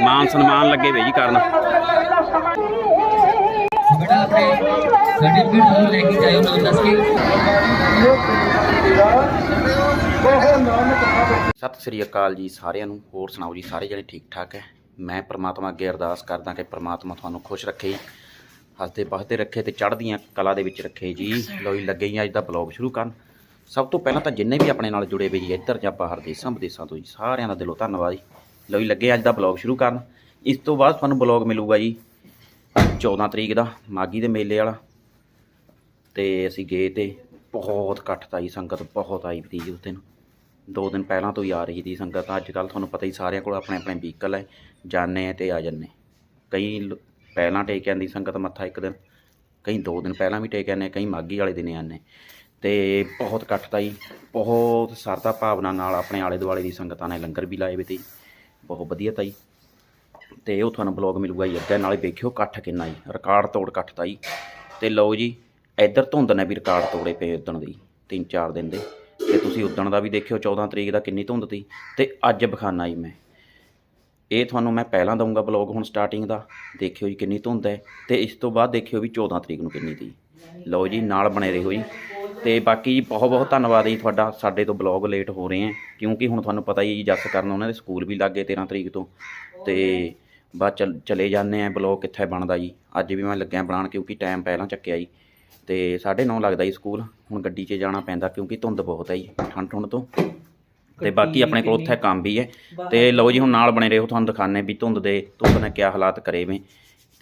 ਮਾਨ ਸਨਮਾਨ ਲੱਗੇ ਵੇ ਜੀ ਕਰਨ। ਬੇਟਾ ਆਪਣੇ ਸਰਟੀਫਿਕੇਟ ਜ਼ਰੂਰ ਲੈ ਕੇ ਜਾਇਓ ਨਾਮ ਦੱਸ ਕੇ ਸਤਿ ਸ੍ਰੀ ਅਕਾਲ ਜੀ ਸਾਰਿਆਂ ਨੂੰ। ਹੋਰ ਸੁਣਾਓ ਜੀ, ਸਾਰੇ ਜਣੇ ਠੀਕ ਠਾਕ ਹੈ? ਮੈਂ ਪ੍ਰਮਾਤਮਾ ਅੱਗੇ ਅਰਦਾਸ ਕਰਦਾ ਕਿ ਪ੍ਰਮਾਤਮਾ ਤੁਹਾਨੂੰ ਖੁਸ਼ ਰੱਖੇ, ਹੱਸਦੇ ਬਸਦੇ ਰੱਖੇ ਤੇ ਚੜ੍ਹਦੀਆਂ ਕਲਾ ਦੇ ਵਿੱਚ ਰੱਖੇ ਜੀ। ਲੋ ਲੱਗੇ ਜੀ ਅੱਜ ਦਾ ਬਲੌਗ ਸ਼ੁਰੂ ਕਰਨ। ਸਭ ਤੋਂ ਪਹਿਲਾਂ ਤਾਂ ਜਿੰਨੇ ਵੀ ਆਪਣੇ ਨਾਲ ਜੁੜੇ ਹੋਏ ਜੀ ਇੱਧਰ ਜਾਂ ਬਾਹਰ ਦੇਸ਼ਾਂ ਵਿਦੇਸ਼ਾਂ ਤੋਂ ਜੀ, ਸਾਰਿਆਂ ਦਾ ਦਿਲੋਂ ਧੰਨਵਾਦ ਜੀ। ਲੋ ਜੀ, ਲੱਗੇ ਅੱਜ ਦਾ ਬਲੌਗ ਸ਼ੁਰੂ ਕਰਨ। ਇਸ ਤੋਂ ਬਾਅਦ ਤੁਹਾਨੂੰ ਬਲੌਗ ਮਿਲੂਗਾ ਜੀ 14 ਤਰੀਕ ਦਾ ਮਾਗੀ ਦੇ ਮੇਲੇ ਵਾਲਾ। ਤੇ ਅਸੀਂ ਗਏ ਤੇ ਬਹੁਤ ਇਕੱਠ ਤਾ ਜੀ, ਸੰਗਤ ਬਹੁਤ ਆਈ ਵੀ ਉਸ ਦਿਨ। ਦੋ ਦਿਨ ਪਹਿਲਾਂ ਤੋਂ ਹੀ ਆ ਰਹੀ ਸੀ ਸੰਗਤ। ਅੱਜ ਕੱਲ ਤੁਹਾਨੂੰ ਪਤਾ ਹੀ ਸਾਰਿਆਂ ਕੋਲ ਆਪਣੇ ਆਪਣੇ ਵਹੀਕਲ ਹੈ ਜਾਂਦੇ ਆ ਤੇ ਆ ਜਾਂਦੇ ਕਈ ਪਹਿਲਾਂ ਟੇਕ ਆਂਦੀ ਸੰਗਤ ਮੱਥਾ ਇੱਕ ਦਿਨ, ਕਈ ਦੋ ਦਿਨ ਪਹਿਲਾਂ ਵੀ ਟੇਕ ਆਉਂਦੇ ਕਈ ਮਾਗੀ ਵਾਲੇ ਦਿਨ ਆਉਂਦੇ ਤੇ ਬਹੁਤ ਇਕੱਠ ਤਾ ਜੀ, ਬਹੁਤ ਸਰਦਾ ਭਾਵਨਾ ਨਾਲ ਆਪਣੇ ਆਲੇ ਦੁਆਲੇ ਦੀ ਸੰਗਤਾਂ ਨੇ ਲੰਗਰ ਵੀ ਲਾਏ ਵੇ ਤੇ। ਬਹੁਤ ਵਧੀਆ ਤਾ ਜੀ ਤੇ ਉਹ ਤੁਹਾਨੂੰ ਬਲੌਗ ਮਿਲੂਗਾ ਜੀ ਅੱਗੇ, ਨਾਲੇ ਵੇਖਿਓ ਇਕੱਠ ਕਿੰਨਾ ਜੀ ਰਿਕਾਰਡ ਤੋੜ ਇਕੱਠ ਤਾ ਜੀ ਤੇ ਲਓ ਜੀ, ਇੱਧਰ ਧੁੰਦ ਨੇ ਵੀ ਰਿਕਾਰਡ ਤੋੜੇ ਪਏ ਉਦਣ ਦੀ ਤਿੰਨ ਚਾਰ ਦਿਨ ਦੇ। ਤੇ ਤੁਸੀਂ ਉਦਣ ਦਾ ਵੀ ਦੇਖਿਓ 14 ਤਰੀਕ ਦਾ ਕਿੰਨੀ ਧੁੰਦ ਤੀ ਤੇ ਅੱਜ ਬਖਾਨਾ ਜੀ ਮੈਂ। ਇਹ ਤੁਹਾਨੂੰ ਮੈਂ ਪਹਿਲਾਂ ਦਊਂਗਾ ਬਲੌਗ ਹੁਣ ਸਟਾਰਟਿੰਗ ਦਾ। ਦੇਖਿਓ ਜੀ ਕਿੰਨੀ ਧੁੰਦ ਹੈ। ਤੇ ਇਸ ਤੋਂ ਬਾਅਦ ਦੇਖਿਓ ਵੀ 14 ਤਰੀਕ ਨੂੰ ਕਿੰਨੀ ਤੀ ਲਓ ਜੀ, ਨਾਲ ਬਣੇ ਰਹੋ ਜੀ। ਤੇ ਬਾਕੀ ਜੀ ਬਹੁਤ ਬਹੁਤ ਧੰਨਵਾਦ ਜੀ ਤੁਹਾਡਾ। ਸਾਡੇ ਤੋਂ ਬਲੌਗ ਲੇਟ ਹੋ ਰਹੇ ਹੈ ਕਿਉਂਕਿ ਹੁਣ ਤੁਹਾਨੂੰ ਪਤਾ ਹੀ ਹੈ ਜੀ ਜੱਸ ਕਰਨ ਉਹਨਾਂ ਦੇ ਸਕੂਲ ਵੀ ਲੱਗੇ 13 ਤਰੀਕ ਤੋਂ। ਤੇ ਬਾਅਦ ਚਲ ਜਾਂਦੇ ਆ ਬਲੌਗ ਕਿੱਥੇ ਬਣਦਾ ਜੀ। ਅੱਜ ਵੀ ਮੈਂ ਲੱਗਿਆ ਬਣਾਉਣ ਕਿਉਂਕਿ ਟਾਈਮ ਪਹਿਲਾਂ ਚੱਕਿਆ ਜੀ। ਤੇ 9:30 ਲੱਗਦਾ ਜੀ ਸਕੂਲ। ਹੁਣ ਗੱਡੀ 'ਚ ਜਾਣਾ ਪੈਂਦਾ ਕਿਉਂਕਿ ਧੁੰਦ ਬਹੁਤ ਹੈ ਜੀ ਠੰਡ ਠੁੰਡ ਤੋਂ। ਤੇ ਬਾਕੀ ਆਪਣੇ ਕੋਲ ਉੱਥੇ ਕੰਮ ਵੀ ਹੈ। ਤੇ ਲਓ ਜੀ ਹੁਣ ਨਾਲ ਬਣੇ ਰਹੋ ਤੁਹਾਨੂੰ ਦਿਖਾਣੇ ਵੀ ਧੁੰਦ ਦੇ ਧੁੰਦ ਨੇ ਕਿਆ ਹਾਲਾਤ ਕਰੇ ਵੇ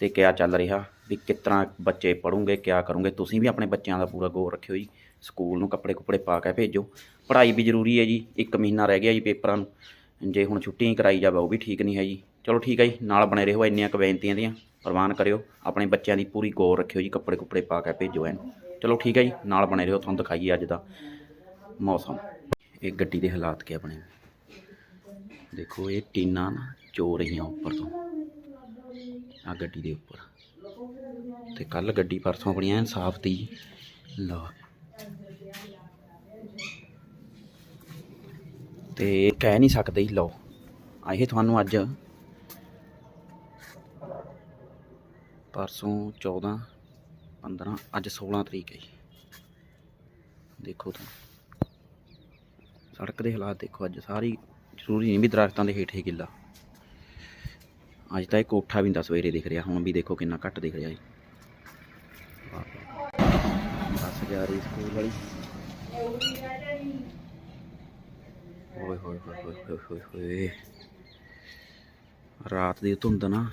ਤੇ ਕਿਆ ਚੱਲ ਰਿਹਾ ਵੀ ਤਰ੍ਹਾਂ ਬੱਚੇ ਪੜੂਗੇ ਕਿਆ ਕਰੋਗੇ। ਤੁਸੀਂ ਵੀ ਆਪਣੇ ਬੱਚਿਆਂ ਦਾ ਪੂਰਾ ਗੌਰ ਰੱਖਿਓ ਜੀ। ਸਕੂਲ ਨੂੰ ਕੱਪੜੇ ਕੁਪੜੇ ਪਾ ਕੇ ਭੇਜੋ। ਪੜ੍ਹਾਈ ਵੀ ਜ਼ਰੂਰੀ ਹੈ ਜੀ, ਇੱਕ ਮਹੀਨਾ ਰਹਿ ਗਿਆ ਜੀ ਪੇਪਰਾਂ ਨੂੰ। ਜੇ ਹੁਣ ਛੁੱਟੀ ਹੀ ਕਰਾਈ ਜਾਵੇ, ਉਹ ਵੀ ਠੀਕ ਨਹੀਂ ਹੈ ਜੀ। ਚਲੋ ਠੀਕ ਹੈ ਜੀ, ਨਾਲ ਬਣੇ ਰਹੋ ਇੰਨੀਆਂ ਕੁ ਬੇਨਤੀਆਂ ਦੀਆਂ, ਪ੍ਰਵਾਨ ਕਰਿਓ। ਆਪਣੇ ਬੱਚਿਆਂ ਦੀ ਪੂਰੀ ਗੌਰ ਰੱਖਿਓ ਜੀ, ਕੱਪੜੇ ਕੁਪੜੇ ਪਾ ਕੇ ਭੇਜੋ ਐਨ ਚਲੋ ਠੀਕ ਹੈ ਜੀ, ਨਾਲ ਬਣੇ ਰਹੋ, ਤੁਹਾਨੂੰ ਦਿਖਾਈਏ ਅੱਜ ਦਾ ਮੌਸਮ। ਇਹ ਗੱਡੀ ਦੇ ਹਾਲਾਤ ਕੀ ਬਣੇ ਦੇਖੋ, ਇਹ ਟੀਨਾਂ ਨਾ ਚੋ ਰਹੀਆਂ ਉੱਪਰ ਤੋਂ। ਆ ਗੱਡੀ ਦੇ ਉੱਪਰ। ਤੇ ਕੱਲ ਗੱਡੀ ਪਰਸੋਂ ਆਪਣੀ ਐਨ ਸਾਫ਼ ਤੀ। ਲਓ। ਤੇ ਕਹਿ ਨਹੀਂ ਸਕਦੇ ਜੀ, ਲਓ। ਆਏ ਤੁਹਾਨੂੰ ਅੱਜ ਪਰਸੋਂ 14 15 ਅੱਜ 16 ਤਰੀਕ ਹੈ ਜੀ। ਦੇਖੋ ਤੁਸੀਂ ਸੜਕ ਦੇ ਹਾਲਾਤ ਦੇਖੋ ਅੱਜ ਸਾਰੀ ਜ਼ਰੂਰੀ ਨਹੀਂ ਵੀ ਦਰਖਤਾਂ ਦੇ ਹੇਠ ਹੀ ਗਿੱਲਾ। ਅੱਜ ਤਾਂ ਇਹ ਕੋਠਾ ਵੀ ਨਹੀਂ ਸਵੇਰੇ ਦਿਖ ਰਿਹਾ, ਹੁਣ ਵੀ ਦੇਖੋ ਕਿੰਨਾ ਘੱਟ ਦਿਖ ਰਿਹਾ ਜੀ। ਬੱਸ ਜਾ ਰਹੀ ਸਕੂਲ ਵਾਲੀ। ਓਏ ਹੋਏ ਹੋਏ ਹੋਏ ਹੋਏ ਹੋਏ ਰਾਤ ਦੀ ਧੁੰਦ ਨਾ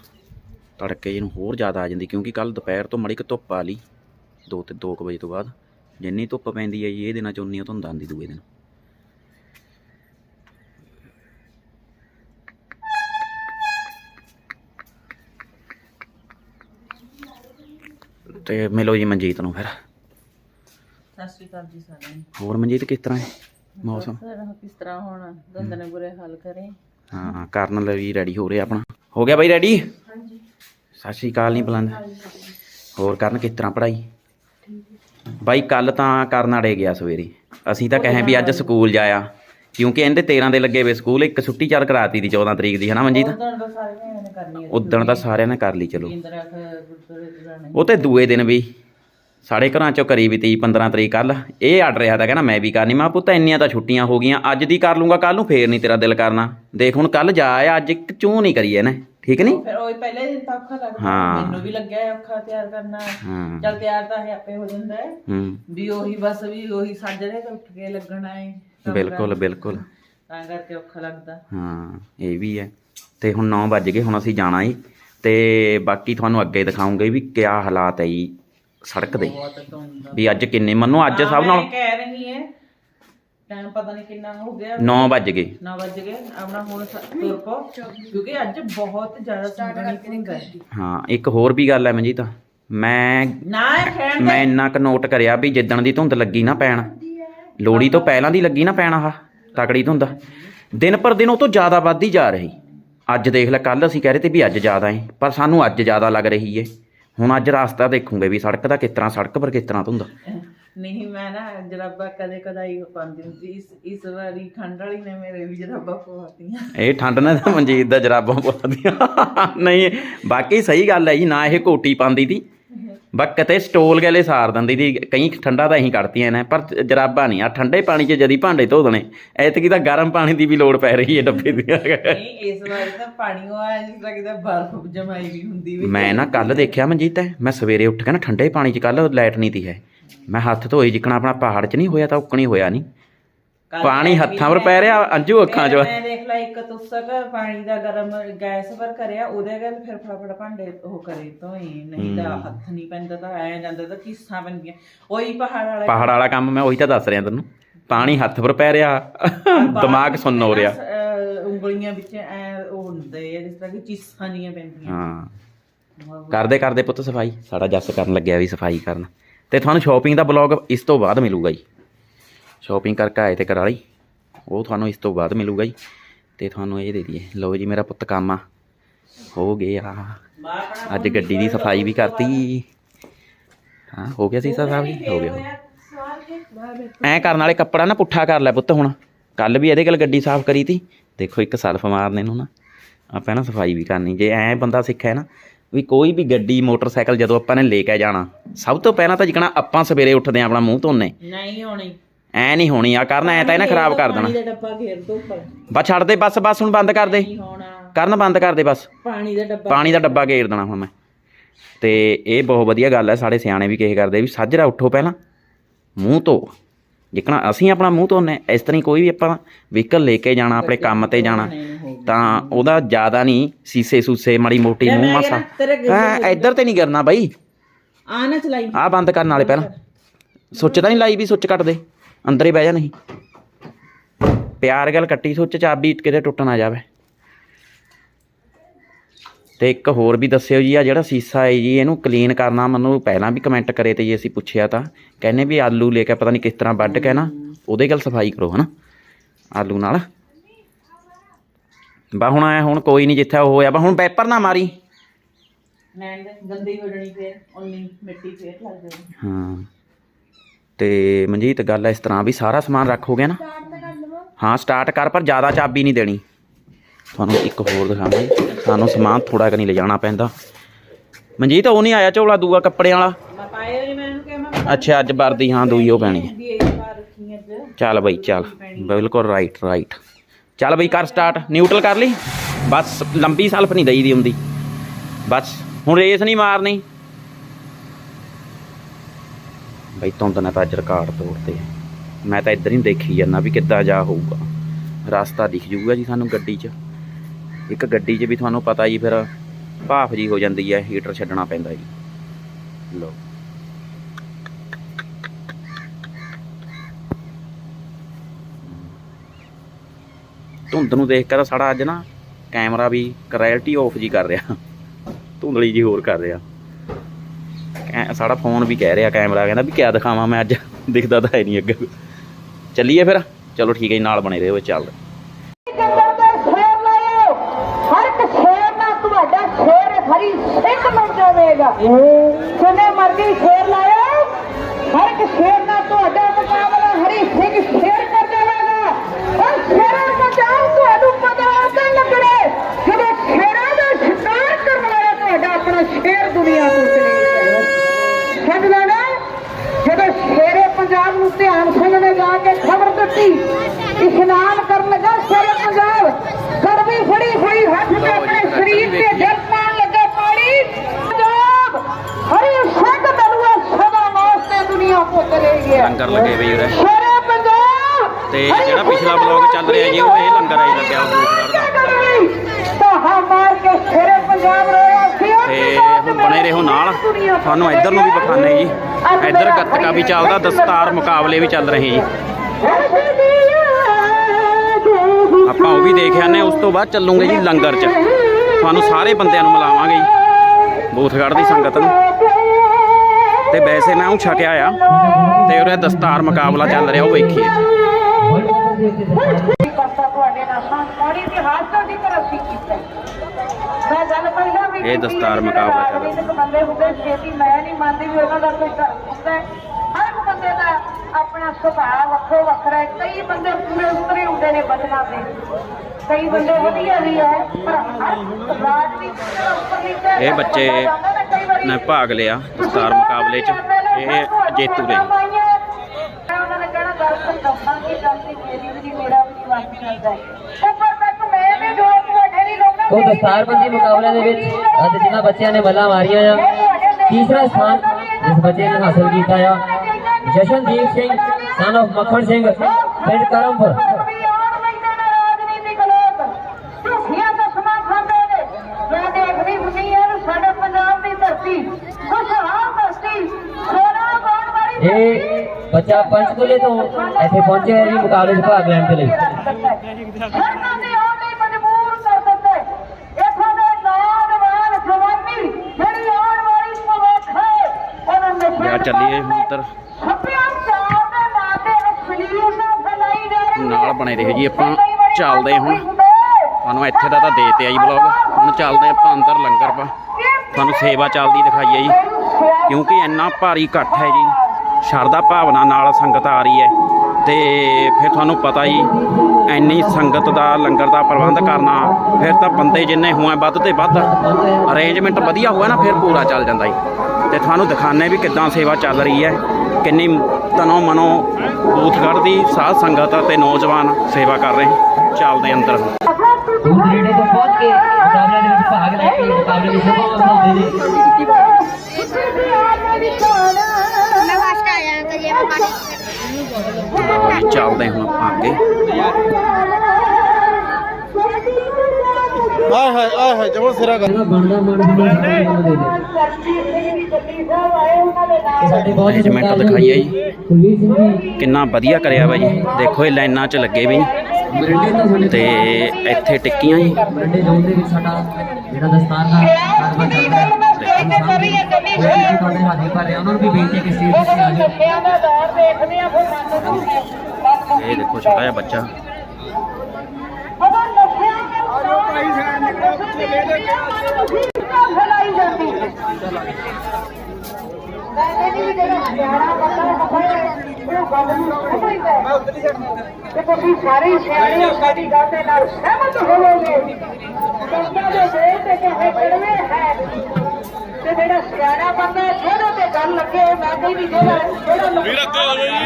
ਤੜਕੇ ਜਿਹਨੂੰ ਹੋਰ ਜ਼ਿਆਦਾ ਆ ਜਾਂਦੀ ਕਿਉਂਕਿ ਕੱਲ ਦੁਪਹਿਰ ਤੋਂ ਮੜੀ ਕੁ ਧੁੱਪ ਆ ਲਈ 2 ਤੇ 2 ਵਜੇ ਤੋਂ ਬਾਅਦ। ਜਿੰਨੀ ਧੁੱਪ ਪੈਂਦੀ ਹੈ ਜੀ ਇਹ ਦਿਨਾਂ ਚ ਉਨੀ ਧੁੰਦ ਆਉਂਦੀ ਦੂਏ ਦਿਨ। ਤੇ ਮਿਲੋ ਜੀ ਮਨਜੀਤ ਨੂੰ ਫਿਰ। ਸਤਿ ਸ਼੍ਰੀ ਅਕਾਲ ਜੀ ਸਾਰਿਆਂ ਨੂੰ। ਹੋਰ ਮਨਜੀਤ ਕਿਸ ਤਰ੍ਹਾਂ ਹੈ? ਮੌਸਮ। ਬਸ ਕਿਸ ਤਰ੍ਹਾਂ ਹੁਣ ਧੁੰਦ ਨੇ ਬੁਰੇ ਹਾਲ ਕਰੇ। ਹਾਂ ਕਰਨ ਲਈ ਰੈਡੀ ਹੋ ਰਿਹਾ ਆਪਣਾ। ਹੋ ਗਿਆ ਬਾਈ ਰੈਡੀ ਹਾਂਜੀ। ਸਤਿ ਸ਼੍ਰੀ ਅਕਾਲ ਨਹੀਂ ਬੁਲਾਉਂਦਾ ਹੋਰ ਕਰਨ ਕਿਸ ਤਰ੍ਹਾਂ ਪੜਾਈ ਬਾਈ ਕੱਲ ਤਾਂ ਕਰਨ ਅੜੇ ਗਿਆ ਸਵੇਰੇ। ਅਸੀਂ ਤਾਂ ਕਹੇ ਵੀ ਅੱਜ ਸਕੂਲ ਜਾਇਆ। ਕਿਉਂਕਿ ਇਹਦੇ 13 ਦੇ ਲੱਗੇ ਵੇ ਸਕੂਲ ਇੱਕ ਛੁੱਟੀ ਚੱਲ ਕਰਾਤੀ ਦੀ 14 ਤਰੀਕ ਦੀ ਹਨਾ ਮਨਜੀਤ? ਉਦੋਂ ਤਾਂ ਸਾਰਿਆਂ ਨੇ ਕਰ ਲਈ ਚਲੋ। ਉਹ ਤੇ ਦੂਏ ਦਿਨ ਵੀ। ਸਾਡੇ ਘਰਾਂ ਚੋਂ ਕਰੀ ਵੀ ਤੀ 15 ਤਰੀਕ ਕੱਲ ਇਹ ਅੜ ਰਿਹਾ ਤਾਂ ਕਹਿੰਦਾ ਮੈਂ ਵੀ ਕਰਨੀ ਮੈਂ ਪੁੱਤ ਇੰਨੀਆਂ ਤਾਂ ਛੁੱਟੀਆਂ ਹੋ ਗਈਆਂ ਅੱਜ ਦੀ ਕਰ ਲੂੰਗਾ ਕੱਲ ਨੂੰ ਫੇਰ ਨਹੀਂ ਤੇਰਾ ਦਿਲ ਕਰਨਾ। ਦੇਖ ਹੁਣ ਕੱਲ ਜਾ ਆਇਆ ਅੱਜ ਇੱਕ ਚੂੰ ਨਹੀਂ ਕਰੀ ਇਹਨੇ ਠੀਕ ਨਹੀਂ? ਫਿਰ ਉਹ ਪਹਿਲੇ ਦਿਨ ਤਾਂ ਔਖਾ ਲੱਗਦਾ ਹਾਂ। ਮੈਨੂੰ ਵੀ ਲੱਗਿਆ ਹੈ ਔਖਾ ਤਿਆਰ ਕਰਨਾ। ਹਾਂ। ਚਲ ਤਿਆਰ ਤਾਂ ਇਹ ਆਪੇ ਹੋ ਜਾਂਦਾ ਹੈ। ਹੂੰ। ਵੀ ਉਹੀ ਬਸ ਵੀ ਉਹੀ ਸਾਜਰੇ ਤੇ ਉੱਠ ਕੇ ਲੱਗਣਾ ਹੈ। ਕੰਮ ਬਿਲਕੁਲ। ਬਿਲਕੁਲ। ਤਾਂ ਕਰਕੇ ਔਖਾ ਲੱਗਦਾ। ਹਾਂ ਇਹ ਵੀ ਹੈ। ਤੇ ਹੁਣ 9 ਵੱਜ ਗਏ ਹੁਣ ਅਸੀਂ ਜਾਣਾ ਈ। ਤੇ ਬਾਕੀ ਤੁਹਾਨੂੰ ਅੱਗੇ ਦਿਖਾਉਂਗੇ ਵੀ ਕਿਆ ਹਾਲਾਤ ਹੈ ਜੀ। ਸੜਕ ਦੇ ਬਹੁਤ ਧੁੰਦ ਵੀ ਅੱਜ ਕਿੰਨੇ ਮੰਨੋ ਅੱਜ ਸਭ ਨਾਲ ਕਹਿ ਰਹੀ ਹੈ ਟਾਈਮ ਪਤਾ ਨਹੀਂ ਕਿੰਨਾ ਹੋ ਗਿਆ। 9 ਵੱਜ ਗਏ। 9 ਵਜ ਗਏ। ਆਪਣਾ ਹੁਣ ਸ- ਤੁਰ ਪਓ ਕਿਉਂਕਿ ਅੱਜ ਬਹੁਤ ਜ਼ਿਆਦਾ ਸੰਗਣੀ ਧੁੰਦ ਹੈ। ਹਾਂ ਇੱਕ ਹੋਰ ਵੀ ਗੱਲ ਹੈ ਮਨਜੀਤ। ਮੈਂ ਨਾ ਇਹ ਖੈਣ ਮੈਂ ਇੰਨਾ ਕੁ ਨੋਟ ਕਰਿਆ ਵੀ ਜਿੱਦਣ ਦੀ ਧੁੰਦ ਲੱਗੀ ਨਾ ਪੈਣ ਲੋੜੀ ਤੋਂ ਪਹਿਲਾਂ ਦੀ ਲੱਗੀ ਨਾ ਪੈਣ ਆਹ ਤਕੜੀ ਧੁੰਦ। ਦਿਨ ਪਰ ਦਿਨ ਉਹ ਤੋਂ ਜ਼ਿਆਦਾ ਵੱਧਦੀ ਜਾ ਰਹੀ। ਅੱਜ ਦੇਖ ਲੈ ਕੱਲ ਅਸੀਂ ਕਹਿ ਰਹੇ ਤੇ ਵੀ ਅੱਜ ਜ਼ਿਆਦਾ ਹੈ ਪਰ ਸਾਨੂੰ ਅੱਜ ਜ਼ਿਆਦਾ ਲੱਗ ਰਹੀ ਏ। ਹੁਣ ਅੱਜ ਰਸਤਾ ਦੇਖੂਗੇ ਵੀ ਸੜਕ ਦਾ ਕਿਸ ਤਰ੍ਹਾਂ ਸੜਕ ਪਰ ਕਿਸ ਤਰ੍ਹਾਂ ਧੁੰਦ। ਨਹੀਂ ਮੈਂ ਨਾ ਜਰਾਬਾ ਕਦੇ ਕਦਾਈ ਪਾਉਂਦੀ ਹੁੰਦੀ। ਇਸ ਇਸ ਵਾਰੀ ਠੰਡ ਵਾਲੀ ਨੇ ਮੇਰੇ ਵੀ ਜਰਾਬਾ ਪਵਾਤੀਆਂ। ਇਹ ਠੰਡ ਨੇ ਤਾਂ ਮਨਜੀਤ ਦਾ ਜਰਾਬਾਂ ਪਵਾਦੀਆਂ ਨਹੀਂ ਬਾਕੀ ਸਹੀ ਗੱਲ ਹੈ ਜੀ ਨਾ ਇਹ ਕੋਟੀ ਪਾਉਂਦੀ ਤੀ। ਬਸ ਕਿਤੇ ਸਟੋਲ ਗਲੇ ਸਾਰ ਦਿੰਦੀ ਤੀ ਕਈ ਠੰਡਾ ਤਾਂ ਅਸੀਂ ਕੱਢਤੀਆਂ ਨੇ ਪਰ ਜਰਾਬਾਂ ਨਹੀਂ ਆ ਠੰਡੇ ਪਾਣੀ 'ਚ ਜਦੀ ਭਾਂਡੇ ਧੋ ਦੇਣੇ ਐਤਕੀ ਤਾਂ ਗਰਮ ਪਾਣੀ ਦੀ ਵੀ ਲੋੜ ਪੈ ਰਹੀ ਹੈ ਡੱਬੇ ਦੀ। ਨਹੀਂ ਇਸ ਵਾਰੀ ਤਾਂ ਪਾਣੀ ਉਹ ਆਇਆ ਜਿਸ ਤਰ੍ਹਾਂ ਕਿਤੇ ਬਰਫ਼ ਜਮਾਈ ਵੀ ਹੁੰਦੀ ਵੀ। ਮੈਂ ਨਾ ਕੱਲ ਦੇਖਿਆ ਮਨਜੀਤ ਮੈਂ ਸਵੇਰੇ ਉੱਠ ਕੇ ਨਾ ਠੰਡੇ ਪਾਣੀ 'ਚ ਕੱਲ ਲਾਈਟ ਨਹੀਂ ਤੀ ਹੈ। ਮੈਂ ਹੱਥ ਧੋਏ ਜਿੱਕਣਾ ਆਪਣਾ ਪਹਾੜ 'ਚ ਨਹੀਂ ਹੋਇਆ ਤਾਂ ਉੱਕਣੀ ਹੋਇਆ ਨਹੀਂ। ਪਾਣੀ ਹੱਥਾਂ ਪਰ ਪੈ ਰਿਹਾ ਅੰਜੂ ਅੱਖਾਂ 'ਚ। ਮੈਂ ਦੇਖ ਲਾ ਇੱਕ ਤੁਸਕ ਪਾਣੀ ਦਾ ਗਰਮ ਗੈਸ ਪਰ ਕਰਿਆ ਉਹਦੇ ਗੱਲ ਫਿਰ ਫਟਾਫਟ ਭਾਂਡੇ ਉਹ ਕਰੇ ਧੋਏ ਨਹੀਂ ਤਾਂ ਹੱਥ ਨਹੀਂ ਪੈਂਦਾ ਤਾਂ ਐ ਜਾਂਦਾ ਤਾਂ ਕਿਸਾਂ ਪੈਂਦੀਆਂ। ਉਹੀ ਪਹਾੜ ਵਾਲਾ ਪਹਾੜ ਵਾਲਾ ਕੰਮ ਮੈਂ ਉਹੀ ਤਾਂ ਦੱਸ ਰਿਹਾ ਤੈਨੂੰ। ਪਾਣੀ ਹੱਥ ਪਰ ਪੈ ਰਿਹਾ ਦਿਮਾਗ ਸੁੰਨ ਹੋ ਰਿਹਾ। ਉਂਗਲੀਆਂ ਵਿੱਚ ਐ ਉਹ ਹੁੰਦੇ ਆ ਜਿਸ ਤਰ੍ਹਾਂ ਕਿ ਚੀਸਾਂ ਜੀਆਂ ਪੈਂਦੀਆਂ। ਹਾਂ। ਕਰਦੇ ਕਰਦੇ ਪੁੱਤ ਸਫ਼ਾਈ। ਸਾਡਾ ਜੱਸ ਕਰਨ ਲੱਗਿਆ ਵੀ ਸਫ਼ਾਈ ਕਰਨ। ਤੇ ਤੁਹਾਨੂੰ ਸ਼ਾਪਿੰਗ ਦਾ ਬਲੌਗ ਇਸ ਤੋਂ ਬਾਅਦ ਮਿਲੂਗਾ ਜੀ। ਸ਼ਾਪਿੰਗ ਕਰਕੇ ਆਏ ਤੇ ਕਰਾ ਲਈ ਉਹ ਤੁਹਾਨੂੰ ਇਸ ਤੋਂ ਬਾਅਦ ਮਿਲੂਗਾ ਜੀ। ਤੇ ਤੁਹਾਨੂੰ ਇਹ ਦੇ ਦਈਏ। ਲਓ ਜੀ, ਮੇਰਾ ਪੁੱਤ ਕੰਮ ਆ। ਹੋ ਗਿਆ ਅੱਜ ਗੱਡੀ ਦੀ ਸਫ਼ਾਈ ਵੀ ਕਰਤੀ। ਹਾਂ, ਹੋ ਗਿਆ ਸੀ ਸਾਹਿਬ ਜੀ? ਹੋ ਗਿਆ ਐ ਕਰਨ ਵਾਲੇ ਕੱਪੜਾ ਨਾ ਪੁੱਠਾ ਕਰ ਲੈ ਪੁੱਤ ਹੁਣ। ਕੱਲ ਵੀ ਇਹਦੇ ਕੋਲ ਗੱਡੀ ਸਾਫ਼ ਕਰੀ ਤੀ। ਦੇਖੋ, ਇੱਕ ਸਲਫ ਮਾਰਨੇ ਨੂੰ ਨਾ। ਆਪਾਂ ਨਾ ਸਫ਼ਾਈ ਵੀ ਕਰਨੀ। ਜੇ ਐ ਬੰਦਾ ਸਿੱਖਿਆ ਨਾ ਵੀ ਕੋਈ ਵੀ ਗੱਡੀ, ਮੋਟਰਸਾਈਕਲ ਜਦੋਂ ਆਪਾਂ ਨੇ ਲੈ ਕੇ ਜਾਣਾ, ਸਭ ਤੋਂ ਪਹਿਲਾਂ ਤਾਂ ਜਿਕਣਾ ਆਪਾਂ ਸਵੇਰੇ ਉੱਠਦੇ ਆਂ ਆਪਣਾ ਮੂੰਹ ਧੋਨੇ। ਨਹੀਂ ਹੋਣੀ। ਐ ਨਹੀਂ ਹੋਣੀ ਆ ਕਰਨ ਐ ਤਾਂ ਇਹਨੇ ਖਰਾਬ ਕਰ ਦੇਣਾ। ਪਾਣੀ ਦਾ ਡੱਬਾ ਘੇਰ ਦੋ ਉੱਪਰ। ਬਸ ਛੱਡ ਦੇ ਬਸ ਬਸ ਹੁਣ ਬੰਦ ਕਰ ਦੇ। ਨਹੀਂ ਹੋਣਾ। ਕਰਨ ਬੰਦ ਕਰ ਦੇ ਬਸ। ਪਾਣੀ ਦਾ ਡੱਬਾ ਪਾਣੀ ਦਾ ਡੱਬਾ ਘੇਰ ਦੇਣਾ ਹੁਣ ਮੈਂ। ਤੇ ਇਹ ਬਹੁਤ ਵਧੀਆ ਗੱਲ ਹੈ ਸਾਡੇ ਸਿਆਣੇ ਵੀ ਕਹੇ ਕਰਦੇ ਵੀ ਸਾਜਰਾ ਉੱਠੋ ਪਹਿਲਾਂ ਮੂੰਹ ਧੋ। ਜਿਕਣਾ ਅਸੀਂ ਆਪਣਾ ਮੂੰਹ ਧੋਨੇ ਇਸ ਤਰ੍ਹਾਂ ਹੀ ਕੋਈ ਵੀ ਆਪਾਂ ਵਹੀਕਲ ਲੈ ਕੇ ਜਾਣਾ ਆਪਣੇ ਕੰਮ ਤੇ ਜਾਣਾ ਤਾਂ ਉਹਦਾ ਜ਼ਿਆਦਾ ਨਹੀਂ ਸੀਸੇ ਸੂਸੇ ਮਾੜੀ ਮੋਟੀ ਮੂੰਹ ਮਾਸਾ। ਹਾਂ ਇੱਧਰ ਤੇ ਨਹੀਂ ਕਰਨਾ ਬਾਈ। ਆ ਨਾ ਚਲਾਈ। ਆਹ ਬੰਦ ਕਰਨ ਵਾਲੇ ਪਹਿਲਾਂ। ਸੁੱਚ ਤਾਂ ਨਹੀਂ ਲਾਈ ਵੀ ਸੁੱਚ ਕੱਟ ਦੇ। ਅੰਦਰ ਹੀ ਬਹਿ ਜਾ ਨਹੀਂ। ਪਿਆਰ ਗੱਲ ਕੱਟੀ ਸੁੱਚ ਚਾਬੀ ਕਿਤੇ ਟੁੱਟ ਨਾ ਜਾਵੇ। ਤੇ ਇੱਕ ਹੋਰ ਵੀ ਦੱਸਿਓ ਜੀ ਆ ਜਿਹੜਾ ਸੀਸਾ ਹੈ ਜੀ ਇਹਨੂੰ ਕਲੀਨ ਕਰਨਾ ਮੈਨੂੰ ਪਹਿਲਾਂ ਵੀ ਕਮੈਂਟ ਕਰੇ ਤੇ ਜੀ ਅਸੀਂ ਪੁੱਛਿਆ ਤਾਂ। ਕਹਿੰਦੇ ਵੀ ਆਲੂ ਲੈ ਕੇ ਪਤਾ ਨਹੀਂ ਕਿਸ ਤਰ੍ਹਾਂ ਵੱਢ ਕੇ ਨਾ ਉਹਦੇ ਗੱਲ ਸਫ਼ਾਈ ਕਰੋ ਹਨਾ ਆਲੂ ਨਾਲ। ਬਾ ਹੁਣ ਐ ਹੁਣ ਕੋਈ ਨਹੀਂ ਜਿੱਥੇ ਉਹ ਹੋਇਆ ਬਾ ਹੁਣ ਪੈਪਰ ਨਾ ਮਾਰੀ। ਦੇ ਗੰਦੀ ਵੜਣੀ ਫੇਰ ਉਨੀ ਮਿੱਟੀ ਫੇਰ ਲੱਗ ਜਾਣੀ ਹਾਂ। ਤੇ ਮਨਜੀਤ ਗੱਲ ਇਸ ਤਰ੍ਹਾਂ ਵੀ ਸਾਰਾ ਸਮਾਨ ਰੱਖ ਹੋ ਗਿਆ ਨਾ? ਹਾਂ ਸਟਾਰਟ ਕਰ ਪਰ ਜ਼ਿਆਦਾ ਚਾਬੀ ਨਹੀਂ ਦੇਣੀ। ਤੁਹਾਨੂੰ ਇੱਕ ਹੋਰ ਦਿਖਾਵਾਂ ਜੀ। ਸਾਨੂੰ ਸਮਾਨ ਥੋੜਾ ਕਿ ਨਹੀਂ ਲਿਜਾਣਾ ਪੈਂਦਾ। ਮਨਜੀਤ ਉਹ ਨਹੀਂ ਆਇਆ ਝੋਲਾ ਦੂਆ ਕੱਪੜਿਆਂ ਵਾਲਾ? ਅੱਛਾ ਅੱਜ ਵਰਦੀ ਹਾਂ ਦੂਈ ਉਹ ਪੈਣੀ ਚੱਲ ਬਈ ਚੱਲ। ਬਿਲਕੁਲ ਰਾਈਟ ਰਾਈਟ ਚੱਲ ਬਈ ਕਰ ਸਟਾਰਟ ਨਿਊਟਰਲ ਕਰ ਲਈ। ਬਸ ਲੰਬੀ ਸਲਫ ਨਹੀਂ ਦਈ ਦੀ ਹੁੰਦੀ। ਬਸ ਹੁਣ ਰੇਸ ਨਹੀਂ ਮਾਰਨੀ। ਭਾਈ ਧੁੰਦ ਨੇ ਤਾਂ ਅੱਜ ਰਿਕਾਰਡ ਤੋੜਦੇ ਮੈਂ ਤਾਂ ਇੱਧਰ ਹੀ ਦੇਖੀ ਜਾਂਦਾ ਵੀ ਕਿੱਦਾਂ ਜਾ ਹੋਊਗਾ। ਰਸਤਾ ਦਿਖ ਜੂਗਾ ਜੀ ਸਾਨੂੰ ਗੱਡੀ 'ਚ। ਇੱਕ ਗੱਡੀ 'ਚ ਵੀ ਤੁਹਾਨੂੰ ਪਤਾ ਜੀ ਫਿਰ ਭਾਫ ਜੀ ਹੋ ਜਾਂਦੀ ਹੈ ਹੀਟਰ ਛੱਡਣਾ ਪੈਂਦਾ ਜੀ। ਲੋ ਧੁੰਦ ਨੂੰ ਦੇਖ ਕੇ ਤਾਂ ਸਾਡਾ ਅੱਜ ਨਾ ਕੈਮਰਾ ਵੀ ਕਲੈਰਿਟੀ ਆਫ ਜੀ ਕਰ ਰਿਹਾ। ਧੁੰਦਲੀ ਜੀ ਹੋਰ ਕਰ ਰਿਹਾ। ਸਾਡਾ ਫੋਨ ਵੀ ਕਹਿ ਰਿਹਾ ਕੈਮਰਾ ਕਹਿੰਦਾ ਵੀ ਕਿਆ ਦਿਖਾਵਾਂ ਮੈਂ ਅੱਜ। ਦਿਖਦਾ ਤਾਂ ਹੈ ਨਹੀਂ ਅੱਗੇ ਚੱਲੀਏ ਫਿਰ। ਚਲੋ ਠੀਕ ਹੈ ਜੀ, ਨਾਲ ਬਣੇ ਰਹੋ ਚੱਲ ਜੰਗਲ ਦੇ ਸ਼ੇਰ ਲਾਇਓ ਹਰ ਇੱਕ ਸ਼ੇਰ ਨਾਲ ਤੁਹਾਡਾ ਮਰਜ਼ੀ ਹਰ ਇੱਕ ਤੁਹਾਡਾ ਮੁਕਾਬਲਾ ਹਰੀ ਸਿੰਘ ਸ਼ੇਰ ਕਰ ਜਾਵੇਗਾ ਔਰ ਸ਼ੇਰਾਂ ਦਾ ਜਾਲ ਤੁਹਾਨੂੰ ਪਤਾ ਤਾਂ ਲੱਗਣੇ ਜਦੋਂ ਸ਼ੇਰਾਂ ਦਾ ਸ਼ਿਕਾਰ ਕਰਨ ਵਾਲਾ ਤੁਹਾਡਾ, ਆਪਣਾ ਸ਼ੇਰ ਦੁਨੀਆ ਤੋਂ ਚਲੇ ਗਿਆ ਸਮਝ ਲੈਣਾ ਜਦੋਂ ਸ਼ੇਰੇ ਪੰਜਾਬ ਨੂੰ ਧਿਆਨ ਸਿੰਘ ਨੇ ਜਾ ਕੇ ਖਬਰ ਦਿੱਤੀ। ਇਸ਼ਨਾਨ ਕਰਨ ਲੱਗਾ ਸ਼ੇਰੇ ਪੰਜਾਬ ਗੜਵੀ ਫੜੀ ਹੋਈ ਹੱਥ ਤੇ ਆਪਣੇ ਸਰੀਰ ਤੇ ਜਲ ਪਾਣ ਲੱਗਾ ਪਾਣੀ। ਪੰਜਾਬ ਹਰੀ ਸਿੰਘ ਦਲੂਆ ਸਦਾ ਵਾਸਤੇ ਦੁਨੀਆ ਕੋ ਚਲੇ ਗਿਆ ਲੰਗਰ ਲੱਗੇ ਬਈ ਉਰੇ। ਸ਼ੇਰੇ ਪੰਜਾਬ ਤੇ ਜਿਹੜਾ ਪਿਛਲਾ ਵਲੌਗ ਚੱਲ ਰਿਹਾ ਜੀ ਉਹ ਇਹ ਲੰਗਰ ਆਈ ਲੱਗਿਆ ਉਹ ਬੂਥਗੜ੍ਹ ਦਾ ਤਾਹਾ ਮਾਰ ਕੇ ਸ਼ੇਰੇ ਪੰਜਾਬ ਰੋਇਆ ਸੀ ਤੇ ਹੁਣ ਬਣੇ ਰਹੋ ਨਾਲ। ਤੁਹਾਨੂੰ ਇੱਧਰ ਨੂੰ ਵੀ ਵਿਖਾਣੇ ਜੀ। ਇੱਧਰ ਗੱਤਕਾ ਵੀ ਚੱਲਦਾ ਦਸਤਾਰ ਮੁਕਾਬਲੇ ਵੀ ਚੱਲ ਰਹੇ ਜੀ। ਆਪਾਂ ਉਹ ਵੀ ਦੇਖ ਆਨੇ ਉਸ ਤੋਂ ਬਾਅਦ ਚੱਲੂਗੇ ਜੀ ਲੰਗਰ 'ਚ। ਤੁਹਾਨੂੰ ਸਾਰੇ ਬੰਦਿਆਂ ਨੂੰ ਮਿਲਾਵਾਂਗੇ ਜੀ ਬੂਥਗੜ੍ਹ ਦੀ ਸੰਗਤ ਨੂੰ। ਤੇ ਵੈਸੇ ਮੈਂ ਉਹ ਛਕਿਆ ਆ ਤੇ ਉਹਦਾ ਦਸਤਾਰ ਮੁਕਾਬਲਾ ਚੱਲ ਰਿਹਾ ਉਹ ਵੇਖੀਏ। ਕਰਤਾ ਤੁਹਾਡੇ ਨਾਲ ਮਾੜੀ ਇਤਿਹਾਸ ਦਾ ਅਸੀਂ ਕੀਤਾ ਮੈਂ ਗੱਲ ਪਹਿਲਾਂ ਵੀ ਇਹ ਦਸਤਾਰ ਮੁਕਾਬਲਾ ਚੱਲ ਰਿਹਾ। ਇੱਕ ਬੰਦੇ ਹੁੰਦੇ ਛੇਤੀ ਮੈਂ ਨਹੀਂ ਮੰਨਦੀ ਵੀ ਉਹਨਾਂ ਦਾ ਕੋਈ ਧਰਮ ਹੁੰਦਾ ਹੈ। ਹਰ ਇੱਕ ਬੰਦੇ ਦਾ ਆਪਣਾ ਸੁਭਾਅ ਵੱਖੋ ਵੱਖਰਾ ਹੈ। ਕਈ ਬੰਦੇ ਪੂਰੇ ਉਤਰੇ ਹੁੰਦੇ ਨੇ ਬਦਨਾ ਦੇ। ਕਈ ਬੰਦੇ ਵਧੀਆ ਵੀ ਹੈ ਪਰ ਹਰ ਰਾਜਨੀਤੀ ਦਾ ਉੱਪਰ ਨੀਚੇ ਇਹ ਬੱਚੇ ਨਾ ਭਾਗ ਲਿਆ ਦਸਤਾਰ ਮੁਕਾਬਲੇ 'ਚ। ਇਹ ਜੇਤੂ ਰਹੇ ਉਹਨਾਂ ਨੇ ਕਹਿਣਾ ਗੱਲ ਦੱਸਾਂ ਕਿ ਗਲਤੀ ਮੇਰੀ ਵੀ ਮੇਰਾ ਵੀ ਵੱਸ ਕਰਦਾ ਉੱਪਰ ਤੱਕ ਮੈਂ ਵੀ ਜੋ ਤੁਹਾਡੇ ਨਹੀਂ ਲੋਕਾਂ ਉਹ ਦਸਤਾਰਬੰਦੀ ਮੁਕਾਬਲਿਆਂ ਦੇ ਵਿੱਚ ਅੱਜ ਜਿਨ੍ਹਾਂ ਬੱਚਿਆਂ ਨੇ ਮੱਲਾਂ ਮਾਰੀਆਂ ਆ ਤੀਸਰਾ ਸਥਾਨ ਇਸ ਬੱਚੇ ਨੇ ਹਾਸਲ ਕੀਤਾ ਆ। ਜਸ਼ਨਦੀਪ ਸਿੰਘ son of ਮੱਖਣ ਸਿੰਘ ਪਿੰਡ ਕਰਮਪੁਰ। ਸੋਨਾ ਇਹ ਬੱਚਾ ਪੰਚਕੂਲੇ ਤੋਂ ਇੱਥੇ ਪਹੁੰਚਿਆ ਹੈ ਜੀ ਮੁਕਾਬਲੇ 'ਚ ਭਾਗ ਲੈਣ ਦੇ ਲਈ ਮਜਬੂਰ ਕਰ ਦਿੱਤੇ ਇੱਥੋਂ ਦੇ ਨੌਜਵਾਨ ਜਵਾਨੀ ਜਿਹੜੀ ਆਉਣ ਵਾਲੀ ਭਵਿੱਖ ਹੈ ਉਹਨਾਂ ਨਸ਼ੇ ਲਿਆ ਚੱਲੀਏ ਹੁਣ ਉੱਧਰ। ਸੱਭਿਆਚਾਰ ਦੇ ਨਾਂ ਤੇ ਅਸ਼ਲੀਲਤਾ ਫੈਲਾਈ ਜਾ ਰਹੀ ਹੈ। ਨਾਲ ਬਣੇ ਰਹੇ ਜੀ ਆਪਾਂ। ਚੱਲਦੇ ਹੁਣ। ਤੁਹਾਨੂੰ ਇੱਥੇ ਦਾ ਤਾਂ ਦੇ ਤੇ ਆਈ ਬਲੌਗ ਹੁਣ ਚੱਲਦੇ ਆਪਾਂ ਅੰਦਰ ਲੰਗਰ ਪਾ। ਤੁਹਾਨੂੰ ਸੇਵਾ ਚੱਲਦੀ ਦਿਖਾਈਏ ਜੀ। ਕਿਉਂਕਿ ਇੰਨਾ ਭਾਰੀ ਇਕੱਠ ਹੈ ਜੀ। ਸ਼ਰਧਾ ਭਾਵਨਾ ਨਾਲ ਸੰਗਤ ਆ ਰਹੀ ਹੈ। ਤੇ ਫਿਰ ਤੁਹਾਨੂੰ ਪਤਾ ਹੀ ਇੰਨੀ ਸੰਗਤ ਦਾ ਲੰਗਰ ਦਾ ਪ੍ਰਬੰਧ ਕਰਨਾ ਫਿਰ ਤਾਂ ਬੰਦੇ ਜਿੰਨੇ ਹੋਏ ਵੱਧ ਤੇ ਵੱਧ। ਅਰੇਂਜਮੈਂਟ ਵਧੀਆ ਹੋਇਆ ਨਾ ਫਿਰ ਪੂਰਾ ਚੱਲ ਜਾਂਦਾ ਹੀ ਤੇ ਤੁਹਾਨੂੰ ਦਿਖਾਣੇ ਵੀ ਕਿੱਦਾਂ ਸੇਵਾ ਚੱਲ ਰਹੀ ਹੈ ਕਿੰਨੀ ਤਨੋ ਮਨੋ ਬੂਥਗੜ ਦੀ ਸਾਧ ਸੰਗਤ ਤੇ ਨੌਜਵਾਨ ਸੇਵਾ ਕਰ ਰਹੇ ਚੱਲਦੇ ਅੰਦਰ। ਜਿਹੜੇ ਤੋਂ ਕੇ ਮੁਕਾਬਲੇ ਦੇ ਵਿੱਚ ਭਾਗ ਲੈ ਕੇ ਮੁਕਾਬਲੇ ਦੀ ਸਭਾ ਵਧਾਉਂਦੇ ਨੇ ਨਵਾਸ਼ਟਾ ਆਇਆ ਕਜੇ ਪਾਣੀ ਲਓ ਚੱਲਦੇ ਹੁਣ ਆਪਾਂ ਅੱਗੇ। ਆਏ ਹਾਏ ਆਏ ਹਾਏ ਜਮਾ ਸਿਰਾ ਕਰ ਬਣਦਾ ਮਨ ਨੂੰ ਦੇ ਦੇ। ਤੇ ਸਾਡੇ ਬਹੁਤ ਹੀ Arrangement ਸਤਿਕਾਰਯੋਗ ਦਿਖਾਈਏ ਜੀ। ਕਿੰਨਾ ਵਧੀਆ ਕਰਿਆ ਵਾ ਜੀ। ਦੇਖੋ ਇਹ ਲਾਈਨਾਂ 'ਚ ਲੱਗੇ ਵੀ। ਤੋਂ ਇੱਥੇ ਟਿੱਕੀਆਂ ਜੀ। ਮਰਿੰਡੇ ਜ਼ੋਨ ਦੇ ਵਿੱਚ ਸਾਡਾ ਜਿਹੜਾ ਦਸਤਾਰ ਦਾ ਕਾਰੋਬਾਰ ਚੱਲ ਰਿਹਾ ਹੈ। ਕੋਈ ਵੀ ਤੁਹਾਡੇ ਹਾਜ਼ਰ ਕਰ ਰਿਹਾ ਉਹਨਾਂ ਨੂੰ ਵੀ ਬੇਨਤੀ ਹੈ ਕਿ ਸਟੇਜ ਤੇ ਆ ਜਾਓ ਇਹ ਦੇਖੋ ਛੋਟਾ ਜਿਹਾ ਬੱਚਾ ਫੈਲਾਈ ਜਾਂਦੀ ਹੈ ਵੈਸੇ ਵੀ ਜਿਹੜਾ ਸਿਆਣਾ ਬੰਦਾ ਹੋਵੇ ਉਹ ਗੱਲ ਨੂੰ ਸਮਝਦਾ ਹੈ ਤੇ ਤੁਸੀਂ ਸਾਰੇ ਸਿਆਣੇ ਹੋ ਸਾਡੀ ਗੱਲ ਦੇ ਨਾਲ ਸਹਿਮਤ ਹੋਵੋਗੇ ਬੰਦਾ ਦੇ ਦੇ ਤੇ ਕਹੇ ਕੜਵੇ ਹੈ ਤੇ ਜਿਹੜਾ ਸਿਆਣਾ ਬੰਦਾ ਹੈ, ਜਿਹਦੇ ਤੇ ਗੱਲ ਲੱਗੇ ਮੈਂ ਕਹਿੰਦੀ ਜਿਹੜਾ ਜਿਹੜਾ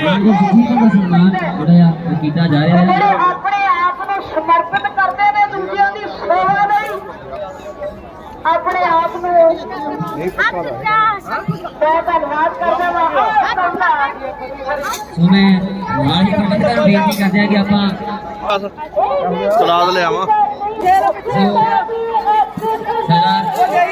ਹਾਂਜੀ ਸਿੱਖੀ ਦਾ ਸਨਮਾਨ ਜਿਹੜਾ ਆ ਉਹ ਕੀਤਾ ਜਾ ਰਿਹਾ ਜਿਹੜੇ ਹੈ ਆਪਣੇ ਆਪ ਨੂੰ ਸਮਰਪਿਤ ਕਰਦੇ ਨੇ ਦੂਜਿਆਂ ਦੀ ਸੇਵਾ ਲਈ ਆਪਣੇ ਆਪ ਨੂੰ ਮੈਂ ਧੰਨਵਾਦ ਕਰਦਾ ਹਾਂ ਆਹ ਬੰਦਾ ਸੋ ਮੈਂ ਨਾਲ ਹੀ ਕਮਿਟਰ ਨੂੰ ਬੇਨਤੀ ਕਰਦੇ ਹਾਂ ਕਿ ਆਪਾਂ ਸਲਾਦ ਲੈ ਆਵਾਂ ਸਾਰੇ ਦਸਤਾਰ ਤੇ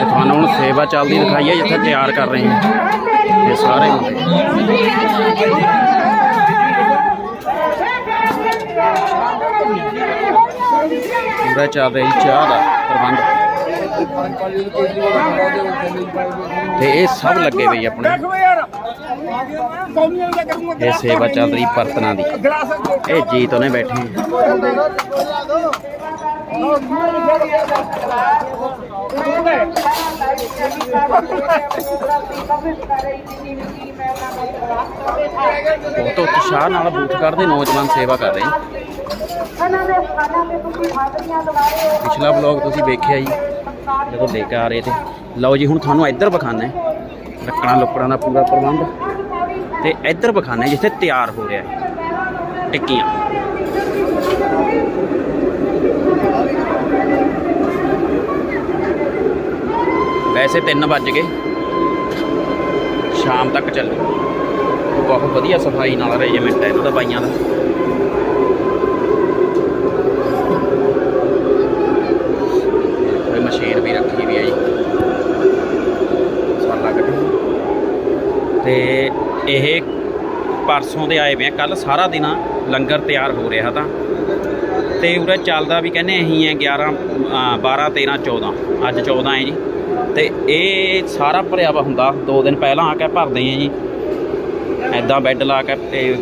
ਤੁਹਾਨੂੰ ਹੁਣ ਸੇਵਾ ਚੱਲਦੀ ਦਿਖਾਈਏ, ਜਿੱਥੇ ਤਿਆਰ ਕਰ ਰਹੇ ਹਾਂ। ਇਹ ਸਾਰੇ ਮੁੰਡੇ। ਪੂਰਾ ਚੱਲ ਰਿਹਾ ਚਾਹ ਦਾ ਪ੍ਰਬੰਧ। ਤੇ ਇਹ ਸਭ ਲੱਗੇ ਹੋਏ ਆਪਣੇ। ਇਹ ਸੇਵਾ ਚੱਲ ਰਹੀ ਬਰਤਨਾਂ ਦੀ। ਇਹ ਜੀਤ ਉਹਨੇ ਬੈਠੇ। ਬਹੁਤ ਉਤਸ਼ਾਹ ਨਾਲ ਬੂਥ ਕਰਦੇ ਨੌਜਵਾਨ ਸੇਵਾ ਕਰ ਰਹੇ ਪਿਛਲਾ ਬਲੌਗ ਤੁਸੀਂ ਵੇਖਿਆ ਜੀ। ਜਦੋਂ ਲੈ ਕੇ ਆ ਰਹੇ ਤੇ। ਲਓ ਜੀ, ਹੁਣ ਤੁਹਾਨੂੰ ਇੱਧਰ ਵਿਖਾਣਾ ਹੈ। ਲੱਕੜਾਂ, ਲੁੱਕੜਾਂ ਦਾ ਪੂਰਾ ਪ੍ਰਬੰਧ। ਤੇ ਇੱਧਰ ਵਿਖਾਣਾ ਹੈ, ਜਿੱਥੇ ਤਿਆਰ ਹੋ ਰਿਹਾ ਹੈ। ਟਿੱਕੀਆਂ। ਵੈਸੇ 3 ਵੱਜ ਗਏ। ਸ਼ਾਮ ਤੱਕ ਚੱਲੂ। ਬਹੁਤ ਵਧੀਆ ਸਫ਼ਾਈ ਨਾਲ ਅਰੇਂਜਮੈਂਟ ਹੈ ਇਹਨਾਂ ਦਾ ਬਾਈਆਂ ਦਾ ਕੋਈ ਮਸ਼ੀਨ ਵੀ ਰੱਖੀ ਵੀ ਹੈ ਜੀ ਸਾਲਾ ਕੱਢ ਤੇ ਇਹ ਪਰਸੋਂ ਦੇ ਆਏ ਵੇ ਆ ਕੱਲ ਸਾਰਾ ਦਿਨ ਲੰਗਰ ਤਿਆਰ ਹੋ ਰਿਹਾ ਤਾਂ। ਤੇ ਉਰੇ ਚੱਲਦਾ ਵੀ ਕਹਿੰਦੇ ਅਸੀਂ ਹੈ 11 ਅ, 12 13 14 ਅੱਜ 14 ਹੈ ਜੀ। ਤੇ ਇਹ ਸਾਰਾ ਭਰਿਆ ਵਾ ਹੁੰਦਾ ਦੋ ਦਿਨ ਪਹਿਲਾਂ ਆ ਕੇ ਭਰਦੇ ਆ ਜੀ। ਐਦਾਂ ਬੈੱਡ ਲਾ ਕੇ ਤੇ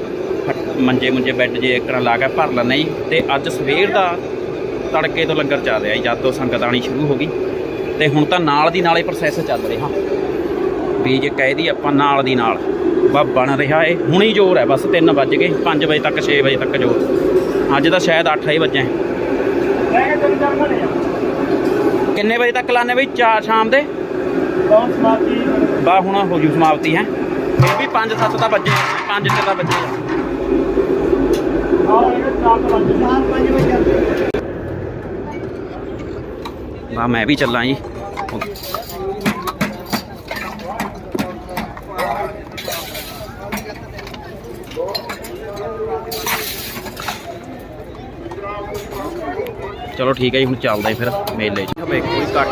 ਮੰਜੇ ਮੁੰਜੇ ਬੈੱਡ ਜੇ ਇੱਕ ਲਾ ਕੇ ਭਰ ਲੈਂਦੇ ਜੀ। ਤੇ ਅੱਜ ਸਵੇਰ ਦਾ ਤੜਕੇ ਤੋਂ ਲੰਗਰ ਚੱਲ ਰਿਹਾ ਜੀ ਜਦ ਤੋਂ ਸੰਗਤ ਆਣੀ ਸ਼ੁਰੂ ਹੋ ਗਈ। ਤੇ ਹੁਣ ਤਾਂ ਨਾਲ ਦੀ ਨਾਲੇ ਪ੍ਰੋਸੈਸ ਚੱਲ ਰਿਹਾ। ਬੀਜ ਜੇ ਕਹਿ ਦੀ ਆਪਾਂ ਨਾਲ ਦੀ ਨਾਲ, ਬਾ ਬਣ ਰਿਹਾ ਏ ਹੁਣੀ ਜ਼ੋਰ ਹੈ, ਬਸ 3 ਵੱਜ ਗਏ 5 ਵਜੇ ਤੱਕ 6 ਵਜੇ ਤੱਕ ਜ਼ੋਰ। ਅੱਜ ਤਾਂ ਸ਼ਾਇਦ 8 ਹੀ ਵੱਜੇ। ਕਿੰਨੇ ਵਜੇ ਤੱਕ ਲਾਣੇ ਬਈ ਚਾਰ ਸ਼ਾਮ ਦੇ? ਬਾ ਹੁਣ ਹੋ ਜੂ ਸਮਾਪਤੀ, ਹੈ। ਫਿਰ ਵੀ 5 7 ਤਾਂ ਵੱਜੇ 5 ਤੇ ਤਾਂ ਵੱਜੇ ਬਾ ਮੈਂ ਵੀ ਚੱਲਾਂ ਜੀ। ਚਲੋ ਠੀਕ ਹੈ ਜੀ, ਹੁਣ ਚੱਲਦਾ ਫਿਰ ਮੇਲੇ 'ਚ। ਵੇ ਕੋਈ ਘੱਟ।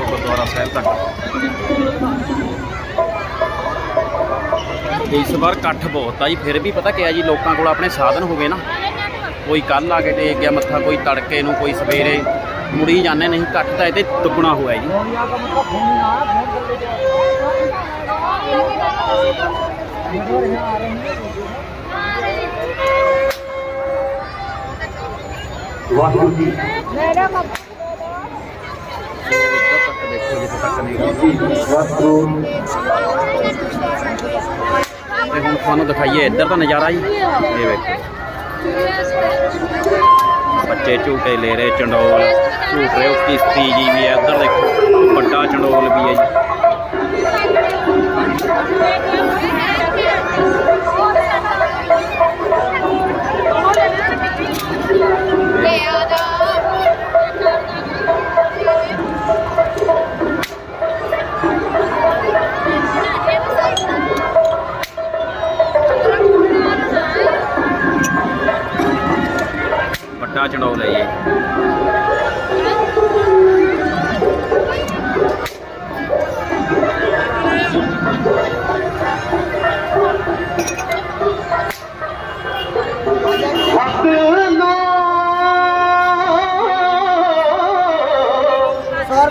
ਗੁਰਦੁਆਰਾ ਸਾਹਿਬ ਇਸ ਵਾਰ ਇਕੱਠ ਬਹੁਤ ਆ ਜੀ, ਫਿਰ ਵੀ ਪਤਾ ਕਿਹਾ ਜੀ, ਲੋਕਾਂ ਕੋਲ ਆਪਣੇ ਸਾਧਨ ਹੋਵੇ ਨਾ। ਕੋਈ ਕੱਲ ਆ ਕੇ ਟੇਕ ਗਿਆ ਮੱਥਾ ਕੋਈ ਤੜਕੇ ਨੂੰ ਕੋਈ ਸਵੇਰੇ। ਮੁੜੀ ਜਾਂਦੇ ਨਹੀਂ ਇਕੱਠ ਤਾਂ ਇਹਦੇ ਦੁੱਗਣਾ ਹੋਇਆ ਜੀ। ਵਾਹਿਗੁਰੂ ਜੀ। ਉੱਧਰ ਤੱਕ ਦੇਖੋ ਜਿੱਥੇ ਤੱਕ ਨਹੀਂ ਵਾਹਿਗੁਰੂ ਤੇ ਹੁਣ ਤੁਹਾਨੂੰ ਦਿਖਾਈਏ ਇੱਧਰ ਦਾ ਨਜ਼ਾਰਾ ਜੀ ਇਹ ਵੇਖੋ। ਬੱਚੇ ਝੂਟੇ ਲੈ ਰਹੇ ਚੰਡੋਲ ਝੂਟ ਰਹੇ ਉਹ ਕਿਸ਼ਤੀ ਜੀ ਵੀ ਹੈ ਇੱਧਰ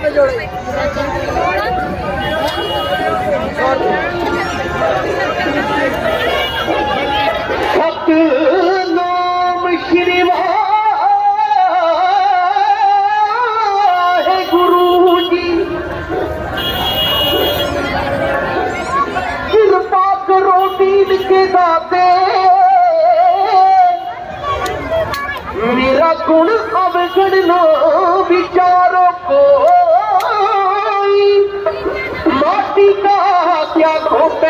একটা জোড়াই শক্তি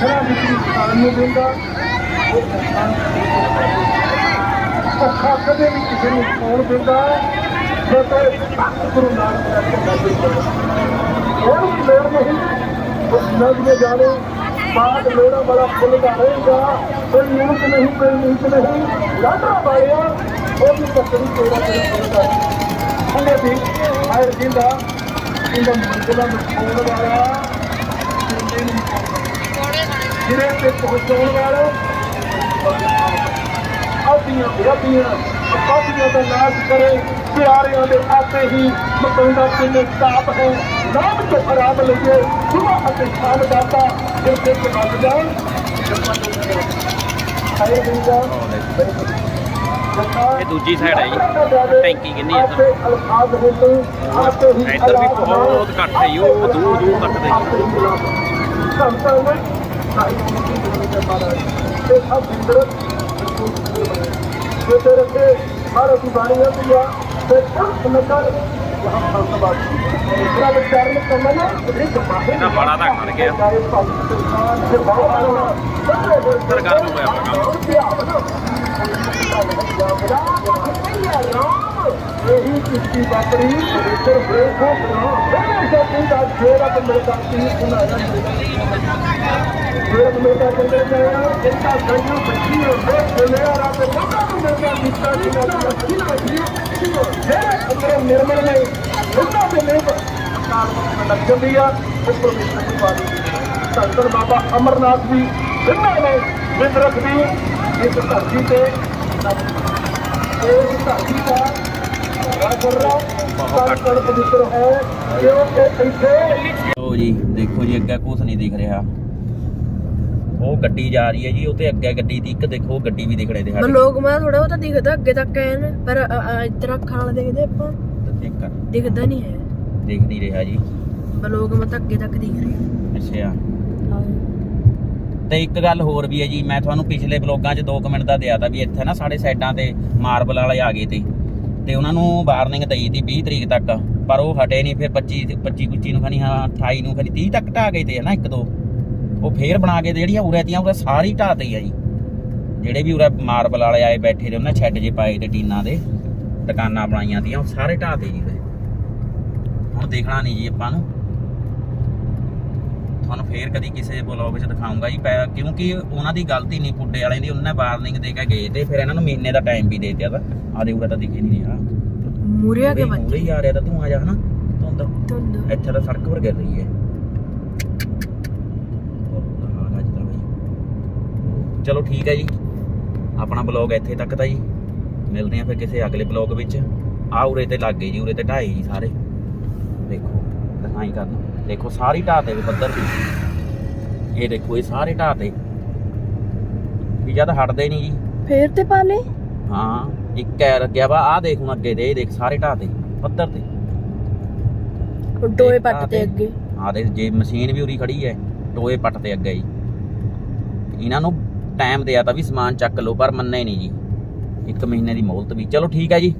ਜਿਹੜਾ ਪੱਥਰਾਂ ਕਿਸਾਨ ਨੂੰ ਦਿੰਦਾ। ਪੱਖਾ ਕਦੇ ਵੀ ਕਿਸੇ ਨੂੰ ਕੌਣ ਦਿੰਦਾ। ਜੇ ਗੁਰੂ ਨਾਨਕ ਦੇਵ ਜੀ ਦਾ ਉਹ ਲੋੜ ਨਹੀਂ। ਉਸ ਨਜ਼ਰ ਜਾਣੇ ਬਾਦ ਲੋੜਾ ਬੜਾ ਫੁੱਲ ਦਾ ਰਹੇਗਾ। ਕੋਈ ਨੀਤ ਨਹੀਂ, ਕੋਈ ਨੀਤ ਨਹੀਂ। ਲਾਡਾ ਪਾਇਆ ਉਹ ਵੀ ਤਕੜੀ ਤੇਰਾ ਤੇਰਾ ਉਹਨੇ ਵੀ ਆਇਰ ਜਿੰਦਾ ਇਹਦਾ ਮੰਜ਼ਲਾ ਨੂੰ ਛੋੜ ਵਾਲਾ ਸਿਰੇ ਤੇ ਪਹੁੰਚਾਉਣ ਵਾਲਾ। ਆਪੀਆਂ ਰੱਬੀਆਂ ਪਾਪੀਆਂ ਦਾ ਨਾਸ਼ ਕਰੇ। ਪਿਆਰਿਆਂ ਦੇ ਆਪੇ ਹੀ ਮਕਾਉਂਦਾ ਕਿੰਨੇ ਤਾਪ ਹੈ। ਨਾਮ ਤੋਂ ਖਰਾਬ ਲਈਏ। ਸੁਬਹ ਅਤੇ ਸ਼ਾਮ ਦਾਤਾ ਜੇ ਤੇ ਵੱਜ ਜਾਣ। ਹਾਏ ਇਹ ਦੂਜੀ ਸਾਈਡ ਹੈ ਜੀ। ਟੈਂਕੀ ਕਿੰਨੀ ਹੈ ਇੱਧਰ? ਅਲਫਾਜ਼ ਹੁੰਦੇ। ਆਪੇ ਹੀ ਇੱਧਰ ਵੀ ਬਹੁਤ ਘੱਟ ਹੈ ਉਹ ਦੂਰ ਦੂਰ ਤੱਕ ਦੇ। ਤੇ ਸਭ ਇੰਦਰ ਤੇ ਤੇਰੇ ਹਰ ਅਸੀਂ ਆ ਤੇ ਸਭ ਨਕਲ ਜਹਾਂ ਸੰਤਵਾਦੀ ਇਸਰਾ ਵਿਚਾਰਨ ਕਰਨਾ ਇੱਕ ਮਾਹੇ ਇਹਦਾ ਬੜਾ ਤਾਂ ਖੜ ਗਿਆ। ਸਰਕਾਰ ਨੂੰ ਹੋਇਆ ਇਹੀ ਕਿਸੀ ਬਾਪਰੀ ਪਵਿੱਤਰ ਬ੍ਰੇਖੋ ਬਣਾ ਇਹ ਦਾ ਛੇੜਾ ਤੇ ਮੇਰੇ ਦਾ ਤੀ ਸੁਣਾਇਆ ਮੇਰੇ ਮੇਰੇ ਦਾ ਕੰਦੇ ਜਾਇਆ ਜਿੰਦਾ ਸੰਯੂ ਬੱਚੀ ਹੋ ਬੋਲਿਆ ਰਾਤ ਲੋਕਾਂ ਨੂੰ ਮੇਰੇ ਦਾ ਦਿੱਤਾ ਸੀ ਨਾ ਬੱਚੀ ਨਾ ਬੱਚੀ ਜਿਹੜੇ ਅੰਦਰ ਨਿਰਮਲ ਨੇ ਉਹਨਾਂ ਦੇ ਨਹੀਂ ਕਾਲ ਲੱਗ ਜਾਂਦੀ ਆ ਉਹ ਪਰਮੇਸ਼ਰ ਦੀ ਬਾਣੀ ਸੰਤਨ ਬਾਬਾ ਅਮਰਨਾਥ ਜੀ ਜਿਨ੍ਹਾਂ ਨੇ ਬਿੰਦ ਰੱਖਦੀ ਇਸ ਧਰਤੀ ਤੇ ਇਸ ਧਰਤੀ ਦਾ ਲੋ ਜੀ ਦੇਖੋ ਜੀ ਅੱਗੇ ਕੁਝ ਨਹੀਂ ਦਿਖ ਰਿਹਾ। ਉਹ ਗੱਡੀ ਜਾ ਰਹੀ ਹੈ ਜੀ ਉਹ ਤੇ ਅੱਗੇ ਗੱਡੀ ਦੀ ਇੱਕ ਦੇਖੋ ਉਹ ਗੱਡੀ ਵੀ ਦਿਖ ਰਹੇ ਤੇ ਸਾਡੇ ਲੋਕ ਮੈਂ ਥੋੜਾ ਬਹੁਤਾ ਦਿਖਦਾ ਅੱਗੇ ਤੱਕ ਐਨ ਪਰ ਇੱਧਰ ਅੱਖਾਂ ਨਾਲ ਦੇਖਦੇ ਆਪਾਂ। ਦਿਖਦਾ ਨਹੀਂ ਹੈ। ਦਿਖ ਨਹੀਂ ਰਿਹਾ ਜੀ। ਲੋਕ ਮੈਂ ਤਾਂ ਅੱਗੇ ਤੱਕ ਦਿਖ ਰਹੇ। ਅੱਛਾ। ਤੇ ਇੱਕ ਗੱਲ ਹੋਰ ਵੀ ਹੈ ਜੀ, ਮੈਂ ਤੁਹਾਨੂੰ ਪਿਛਲੇ ਬਲੌਗਾਂ 'ਚ 2 ਮਿੰਟ ਦਾ ਦਿਆ ਤਾ ਵੀ ਇੱਥੇ ਨਾ ਸਾਡੇ ਸਾਈਡਾਂ ਤੇ ਮਾਰਬਲ ਵਾਲੇ ਆ ਗਏ ਤੇ ਤੇ ਉਹਨਾਂ ਨੂੰ ਵਾਰਨਿੰਗ ਦਈ ਤੀ 20 ਤਰੀਕ ਤੱਕ, ਪਰ ਉਹ ਹਟੇ ਨਹੀਂ ਫਿਰ 25 25 ਕੁੱਚੀ ਨੂੰ ਖਣੀ ਹਾਂ 28 ਨੂੰ ਖਣੀ 30 ਤੱਕ ਢਾ ਗਏ ਤੇ ਹੈ ਨਾ ਇੱਕ ਦੋ। ਉਹ ਫੇਰ ਬਣਾ ਕੇ ਤੇ ਜਿਹੜੀਆਂ ਉਰੇ ਤੀਆਂ, ਉਰੇ ਸਾਰੀ ਢਾਹ ਤੇ ਆ ਜੀ। ਜਿਹੜੇ ਵੀ ਉਰੇ ਮਾਰਬਲ ਵਾਲੇ ਆਏ ਬੈਠੇ ਨੇ, ਉਹਨਾਂ ਛੱਡ ਜੇ ਪਾਏ ਤੇ ਟੀਨਾਂ ਦੇ, ਦੁਕਾਨਾਂ ਬਣਾਈਆਂ ਤੀਆਂ, ਉਹ ਸਾਰੇ ਢਾਹ ਤੇ ਜੀ ਫਿਰ। ਹੁਣ ਦੇਖਣਾ ਨਹੀਂ ਜੀ ਆਪਾਂ ਨੂੰ। ਤੁਹਾਨੂੰ ਫੇਰ ਕਦੀ ਕਿਸੇ ਬਲੌਗ ਵਿੱਚ ਦਿਖਾਉਂਗਾ ਜੀ ਕਿਉਂਕਿ ਉਹਨਾਂ ਦੀ ਗਲਤੀ ਨਹੀਂ ਪੁੱਡੇ ਵਾਲਿਆਂ ਦੀ। ਉਹਨਾਂ ਵਾਰਨਿੰਗ ਦੇ ਕੇ ਗਏ ਤੇ ਫਿਰ ਇਹਨਾਂ ਨੂੰ ਮਹੀਨੇ ਦਾ ਟਾਈਮ ਵੀ ਦੇ ਦਿੱਤਾ ਤਾ ਆ ਦੇ ਉਰੇ ਤਾਂ ਦਿਖੇ ਨਹੀਂ ਰਿਹਾ। ਮੂਰੇ ਆ ਕੇ ਹੀ ਆ ਰਿਹਾ ਤਾਂ ਤੂੰ ਆ ਜਾ ਹਨਾ? ਧੁੰਦ ਧੁੰਦ। ਇੱਥੇ ਤਾਂ ਸੜਕ ਪਰ ਗਿਰ ਰਹੀ ਹੈ। ਚਲੋ ਠੀਕ ਹੈ ਜੀ। ਆਪਣਾ ਬਲੌਗ ਇੱਥੇ ਤੱਕ ਤਾਂ ਜੀ। ਮਿਲਦੇ ਆ ਫਿਰ ਕਿਸੇ ਅਗਲੇ ਬਲੌਗ ਵਿੱਚ। ਆ ਉਰੇ ਤੇ ਲੱਗ ਗਏ ਜੀ ਉਰੇ ਤੇ ਢਾਈ ਜੀ ਸਾਰੇ। ਦੇਖੋ ਦਿਖਾਈ ਕਰਨਾ। ਦੇਖੋ ਸਾਰੀ ਢਾਹ ਤੇ ਪੱਧਰ ਦੀ ਇਹ ਦੇਖੋ ਇਹ ਸਾਰੇ ਢਾਹ ਤੇ। ਵੀ ਜਦ ਹਟਦੇ ਨਹੀਂ ਜੀ। ਫੇਰ ਤੇ ਪਾ ਲੇ। ਹਾਂ ਇੱਕ ਐ ਲੱਗਿਆ ਵਾ ਆ ਦੇਖ ਹੁਣ ਅੱਗੇ ਦੇ ਇਹ ਦੇਖ ਸਾਰੇ ਢਾਹ ਤੇ ਪੱਧਰ ਤੇ। ਟੋਏ ਪੱਟ ਤੇ ਅੱਗੇ। ਆ ਦੇ ਜੇ ਮਸ਼ੀਨ ਵੀ ਉਰੀ ਖੜੀ ਹੈ ਟੋਏ ਪੱਟ ਤੇ ਅੱਗੇ ਜੀ। ਇਹਨਾਂ ਨੂੰ ਟਾਈਮ ਦਿਆ ਤਾਂ ਵੀ ਸਮਾਨ ਚੱਕ ਲਓ ਪਰ ਮੰਨੇ ਨਹੀਂ ਜੀ। ਇੱਕ ਮਹੀਨੇ ਦੀ ਮੋਹਲਤ ਵੀ। ਚਲੋ ਠੀਕ ਹੈ ਜੀ।